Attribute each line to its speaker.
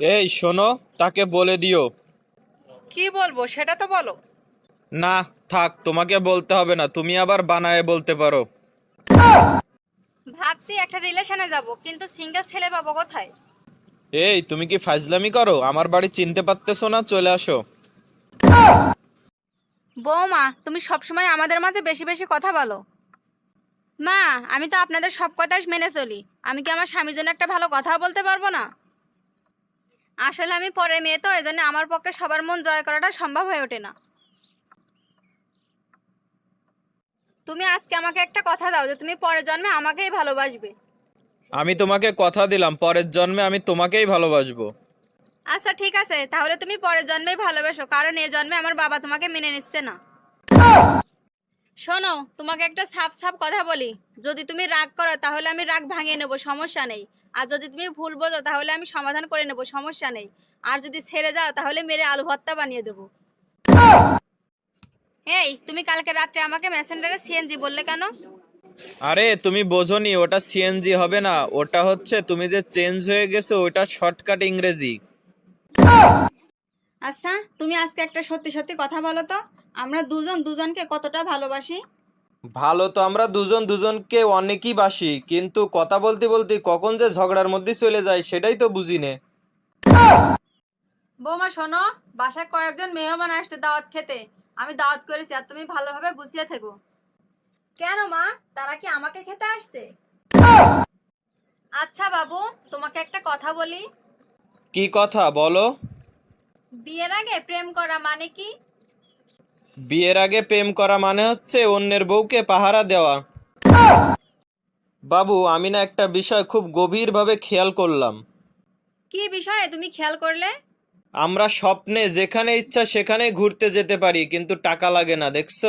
Speaker 1: এই শোনো তাকে বলে দিও।
Speaker 2: কি বলব সেটা তো বলো।
Speaker 1: না থাক তোমাকে বলতে হবে না তুমি আবার বানায় বলতে পারো।
Speaker 3: ভাবছি একটা রিলেশনে যাব কিন্তু সিঙ্গেল ছেলে পাবো কোথায়?
Speaker 1: এই তুমি কি ফাজলামি করো? আমার বাড়ি চিনতে পারতেছো না চলে আসো।
Speaker 3: বৌমা তুমি সবসময় আমাদের মাঝে বেশি বেশি কথা বলো। মা আমি তো আপনাদের সব কথাই মেনে চলি। আমি কি আমার স্বামীর জন্য একটা ভালো কথা বলতে পারব না? আসলে আমি পরে মেয়ে তো এই জন্য আমার পক্ষে সবার মন জয় করাটা সম্ভব হয়ে ওঠে না। তুমি আজকে আমাকে একটা কথা দাও যে তুমি পরের জন্মে আমাকেই ভালোবাসবে।
Speaker 1: আমি তোমাকে কথা দিলাম পরের জন্মে আমি তোমাকেই ভালোবাসবো।
Speaker 3: আচ্ছা ঠিক আছে। তাহলে তুমি পরের জন্মেই ভালোবাসো কারণ এই জন্মে আমার বাবা তোমাকে মেনে নিচ্ছে না। শোনো তোমাকে একটা সাফ সাফ কথা বলি। যদি তুমি রাগ করো তাহলে আমি রাগ ভাঙিয়ে নেব সমস্যা নেই। আর যদি তুমি ভুল বোঝো তাহলে আমি সমাধান করে নেব সমস্যা নেই। আর যদি ছেড়ে যাও তাহলে মেরে আলু ভর্তা বানিয়ে দেবো। এই তুমি কালকে রাত্রে আমাকে মেসেঞ্জারে সিএনজি বললে কেন?
Speaker 1: আরে তুমি বোঝোনি ওটা সিএনজি হবে না। ওটা হচ্ছে তুমি যে চেঞ্জ হয়ে গেছো ওটা শর্টকাট ইংরেজি।
Speaker 3: আচ্ছা তুমি আজকে একটা সত্যি সত্যি কথা বলো তো। আমরা দুজন দুজনকে কতটা ভালোবাসি?
Speaker 1: ভালো তো আমরা দুজন দুজনকে অনেকই বাসি কিন্তু কথা বলতে বলতে কখন যে ঝগড়ার মধ্যে চলে যায় সেটাই তো বুঝি নে
Speaker 3: বৌমা শোনো বাসায় কয়েকজন মেহমান আসছে দাওয়াত খেতে। আমি দাওয়াত করেছি আর তুমি ভালোভাবে গুছিয়ে থেকো। কেন মা? তারা কি আমাকে খেতে আসছে? আচ্ছা বাবু তোমাকে একটা কথা বলি।
Speaker 1: কি কথা বলো?
Speaker 3: বিয়ের আগে প্রেম করা মানে কি?
Speaker 1: বিয়ের আগে প্রেম করা মানে হচ্ছে অন্যের বউকে পাহারা দেওয়া। বাবু আমি না একটা বিষয় খুব গভীরভাবে খেয়াল করলাম।
Speaker 3: কি বিষয়ে তুমি খেয়াল করলে?
Speaker 1: আমরা স্বপ্নে যেখানে ইচ্ছা সেখানেই ঘুরতে যেতে পারি কিন্তু টাকা লাগে না দেখছ?